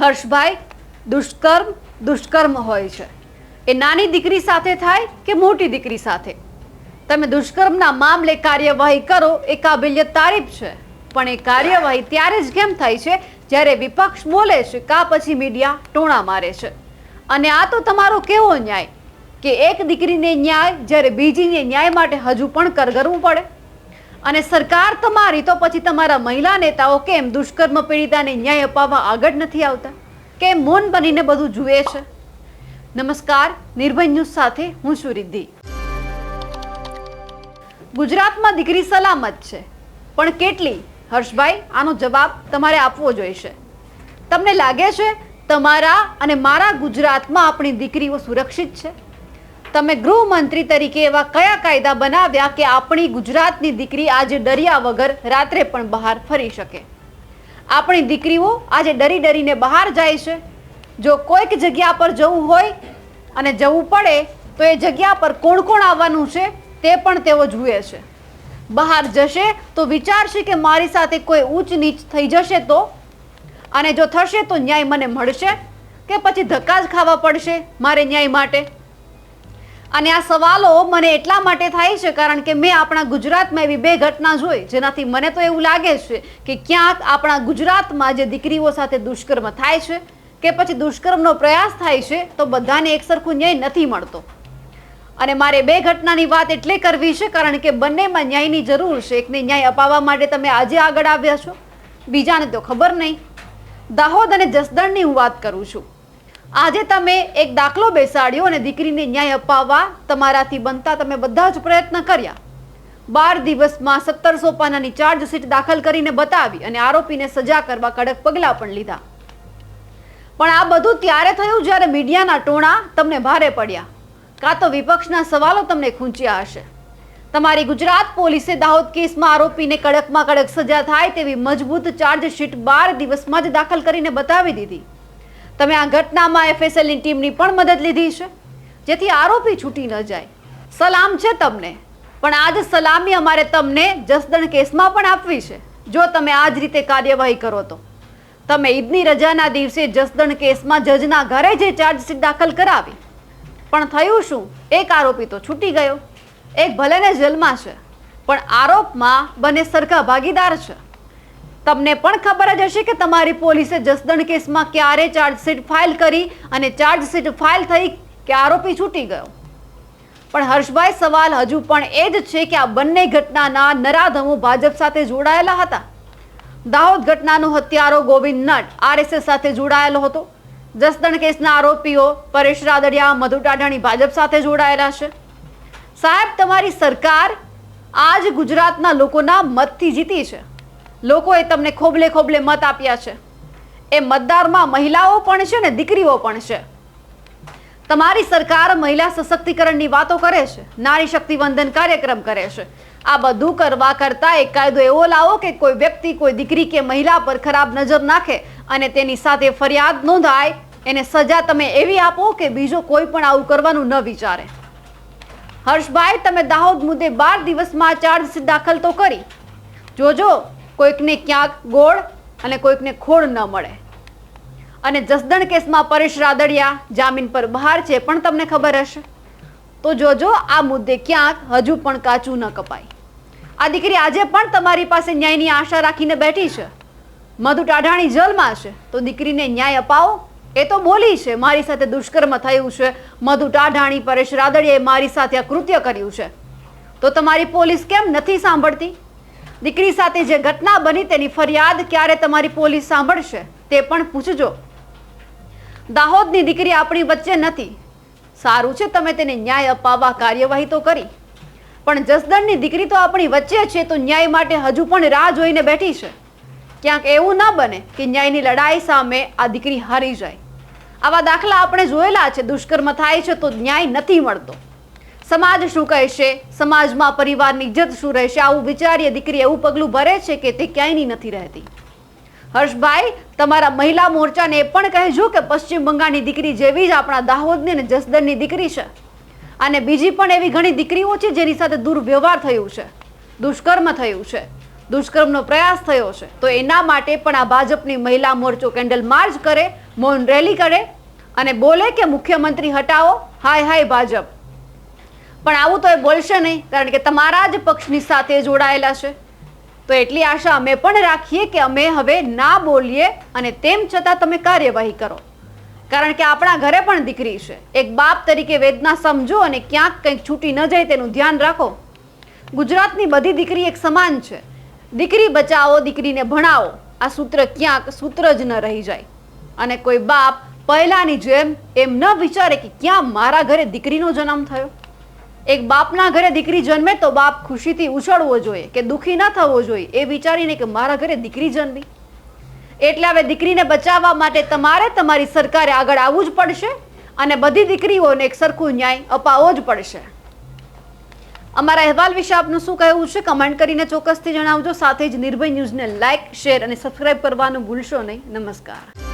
હર્ષભાઈ, દુષ્કર્મ દુષ્કર્મ હોય છે. એ નાની દીકરી સાથે થાય કે મોટી દીકરી સાથે? તમે દુષ્કર્મના મામલે કાર્યવાહી કરો, એ કાબિલિયત તારીફ છે. પણ એ કાર્યવાહી ત્યારે જ કેમ થાય છે? જ્યારે વિપક્ષ બોલે છે કા પછી મીડિયા ટોણા મારે છે. અને આ તો તમારો કેવો ન્યાય? કે એક દીકરીને ન્યાય, જ્યારે બીજીને ન્યાય માટે હજુ પણ કરગરવું પડે? અને સરકાર તમારી તો પછી તમારા મહિલા નેતાઓ કેમ દુષ્કર્મ પીડિતાને ન્યાય અપાવવા આગળ નથી આવતા? કેમ મૌન બનીને બધું જુએ છે? નમસ્કાર, નિર્ભય ન્યૂઝ સાથે હું છું રિદ્ધિ. ગુજરાતમાં દીકરી સલામત છે. પણ કેટલી? હર્ષભાઈ, આનો જવાબ તમારે આપવો જોઈશે. તમને લાગે છે તમારા અને મારા ગુજરાતમાં આપણી દીકરીઓ સુરક્ષિત છે? તમે ગૃહમંત્રી તરીકે એવા કયા કાયદા બનાવ્યા કે આપણી ગુજરાતની દીકરી આજે ડર્યા વગર રાત્રે પણ બહાર ફરી શકે? આપણી દીકરીઓ આજે ડરી ડરીને બહાર જાય છે. જો કોઈક જગ્યા પર જવું હોય અને જવું પડે, તો એ જગ્યા પર કોણ કોણ આવવાનું છે તે પણ તેઓ જુએ છે. બહાર જશે તો વિચારશે કે મારી સાથે કોઈ ઊંચ નીચ થઈ જશે તો? અને જો થશે તો ન્યાય મને મળશે કે પછી ધક્કા જ ખાવા પડશે મારે ન્યાય માટે? અને આ સવાલો મને એટલા માટે થાય છે કારણ કે મેં આપણા ગુજરાતમાં એવી બે ઘટના જોઈ, જેનાથી મને તો એવું લાગે છે કે ક્યાંક આપણા ગુજરાતમાં જે દીકરીઓ સાથે દુષ્કર્મ થાય છે કે પછી દુષ્કર્મનો પ્રયાસ થાય છે, તો બધાને એક સરખું ન્યાય નથી મળતો. અને મારે બે ઘટનાની વાત એટલે કરવી છે કારણ કે બંનેમાં ન્યાયની જરૂર છે. એકને ન્યાય અપાવવા માટે તમે આજે આગળ આવ્યા છો, બીજાને તો ખબર નહીં. દાહોદ અને જસદણની હું વાત કરું છું. આજે તમે એક દાખલો બેસાડ્યો અને દીકરીને ન્યાય અપાવવા તમારાથી બનતા તમે બધા જ પ્રયત્ન કર્યા. બાર દિવસમાં સત્તરસો પાનાની ચાર્જશીટ દાખલ કરીને બતાવી અને આરોપીને સજા કરવા કડક પગલાં પણ લીધા. પણ આ બધું ત્યારે થયું જ્યારે મીડિયાના ટોણા તમને ભારે પડ્યા. કાં તો વિપક્ષના સવાલો તમને ખૂંચ્યા હશે. તમારી ગુજરાત પોલીસે દાહોદ કેસમાં આરોપીને કડકમાં કડક સજા થાય તેવી મજબૂત ચાર્જશીટ બાર દિવસમાં જ દાખલ કરીને બતાવી દીધી. તમે આ ઘટનામાં એફએસએલની ટીમની પણ મદદ લીધી છે? જેથી આરોપી છૂટી ન જાય. સલામ છે તમને, પણ આ જ સલામી અમારે તમને જસદણ કેસમાં પણ આપવી છે. જો તમે આ જ રીતે કાર્યવાહી કરો તો. તમે ઈદની રજાના દિવસે જસદણ કેસમાં જજના ઘરે જે ચાર્જશીટ દાખલ કરાવી. પણ થયું શું? એક આરોપી તો છૂટી ગયો. એક ભલેને જેલમાં છે, પણ આરોપમાં બંને સરખા ભાગીદાર છે. તમને પણ ખબર જ હશે કે તમારી પોલીસે જસદણ કેસમાં ક્યારે ચાર્જશીટ ફાઇલ કરી અને ચાર્જશીટ ફાઇલ થઈ કે આરોપી છૂટી ગયો? પણ હર્ષભાઈ, સવાલ હજુ પણ એ જ છે કે આ બંને ઘટનાના નરાધમો ભાજપ સાથે જોડાયેલા હતા? દાહોદ ઘટનાનો હત્યારો ગોવિંદ નટ આરએસએસ સાથે જોડાયેલો હતો. જસદણ કેસના આરોપીઓ પરેશ રાદડિયા, મધુ ટાઢાણી ભાજપ સાથે જોડાયેલા છે. સાહેબ, તમારી સરકાર આજ ગુજરાતના લોકોના મતથી જીતી છે. લોકોએ તમને ખોબલે ખોબલે મત આપ્યા છે. એ મતદારમાં મહિલાઓ પણ છે ને દીકરીઓ પણ છે. તમારી સરકાર મહિલા સશક્તિકરણની વાતો કરે છે, નારી શક્તિ વંદન કાર્યક્રમ કરે છે. આ બધું કરવા કરતાં એક કાયદો એવો લાવો કે કોઈ વ્યક્તિ, કોઈ દીકરી કે મહિલા પર ખરાબ નજર નાખે અને તેની સાથે ફરિયાદ નોંધાય, એને સજા તમે એવી આપો કે બીજો કોઈ પણ આવું કરવાનું ન વિચારે. હર્ષભાઈ, તમે દાહોદ મુદ્દે બાર દિવસમાં ચાર્જશીટ દાખલ તો કરી. જોજો કોઈકને ક્યાંક ગોળ અને કોઈકને ખોળ ન મળે. અને જસદણ કેસમાં પરેશ રાદડિયા જામીન પર બહાર છે પણ તમને ખબર હશે. તો જોજો આ મુદ્દે ક્યાંક હજુ પણ કાચું ન કપાય. આ દીકરી આજે પણ તમારી પાસે ન્યાયની આશા રાખીને બેઠી છે. મધુ ટાઢાણી જેલમાં છે. તો દીકરીને ન્યાય અપાવો. એ તો બોલી છે, મારી સાથે દુષ્કર્મ થયું છે. મધુ ટાઢાણી, પરેશ રાદડિયાએ મારી સાથે આ કૃત્ય કર્યું છે. તો તમારી પોલીસ કેમ નથી સાંભળતી? દીકરી સાથે જે ઘટના બની તેની ફરિયાદ ક્યારે તમારી પોલીસ સાંભળશે તે પણ પૂછજો. દાહોદની દીકરી આપણી વચ્ચે નથી. સારું છે તમે તેને ન્યાય અપાવવા કાર્યવાહી તો કરી. પણ જસદણની દીકરી તો આપણી વચ્ચે છે તો ન્યાય માટે હજુ પણ રાહ જોઈને બેઠી છે. ક્યાંક એવું ન બને કે ન્યાયની લડાઈ સામે આ દીકરી હારી જાય. આવા દાખલા આપણે જોયેલા છે, દુષ્કર્મ થાય છે તો ન્યાય નથી મળતો. સમાજ શું કહેશે? સમાજમાં પરિવારની ઇજ્જત શું રહેશે? આવું વિચારીએ દીકરી એવું પગલું ભરે છે કે તે ક્યાંયની નથી રહેતી. હર્ષભાઈ, તમારા મહિલા મોરચાને એ પણ કહેજો કે પશ્ચિમ બંગાળની દીકરી જેવી જ આપણા દાહોદની અને જસદનની દીકરી છે. અને બીજી પણ એવી ઘણી દીકરીઓ છે જેની સાથે દુર્વ્યવહાર થયું છે, દુષ્કર્મ થયું છે, દુષ્કર્મનો પ્રયાસ થયો છે. તો એના માટે પણ આ ભાજપની મહિલા મોરચો કેન્ડલ માર્ચ કરે, મૌન રેલી કરે અને બોલે કે મુખ્યમંત્રી હટાવો. હાય હાય ભાજપ. પણ આવું તો એ બોલશે નહીં, કારણ કે તમારા જ પક્ષની સાથે જોડાયેલા છે. તો એટલી આશા અમે પણ રાખીએ કે અમે હવે ના બોલીએ અને તેમ છતાં તમે કાર્યવાહી કરો. કારણ કે આપણા ઘરે પણ દીકરી છે. એક બાપ તરીકે વેદના સમજો અને ક્યાંક કંઈક છૂટી ન જાય તેનું ધ્યાન રાખો. ગુજરાતની બધી દીકરી એક સમાન છે. દીકરી બચાવો, દીકરીને ભણાવો. આ સૂત્ર ક્યાંક, સૂત્ર જ ન રહી જાય. અને કોઈ બાપ પહેલાંની જેમ એમ ન વિચારે કે ક્યાં મારા ઘરે દીકરીનો જન્મ થયો. એક બાપના ઘરે દીકરી જન્મે તો બાપ ખુશીથી ઉછળવો જોઈએ કે દુઃખી ન થવો જોઈએ એ વિચારીને કે મારા ઘરે દીકરી જન્મી. એટલે હવે દીકરીને બચાવવા માટે તમારે તમારી સરકારે આગળ આવવું જ પડશે અને બધી દીકરીઓને એક સરખું ન્યાય અપાવવો જ પડશે. અમારા અહેવાલ વિશે આપનું શું કહેવું છે કમેન્ટ કરીને ચોક્કસથી જણાવજો. સાથે જ નિર્ભય ન્યૂઝને લાઇક શેર અને સબસ્ક્રાઇબ કરવાનું ભૂલશો નહીં. નમસ્કાર.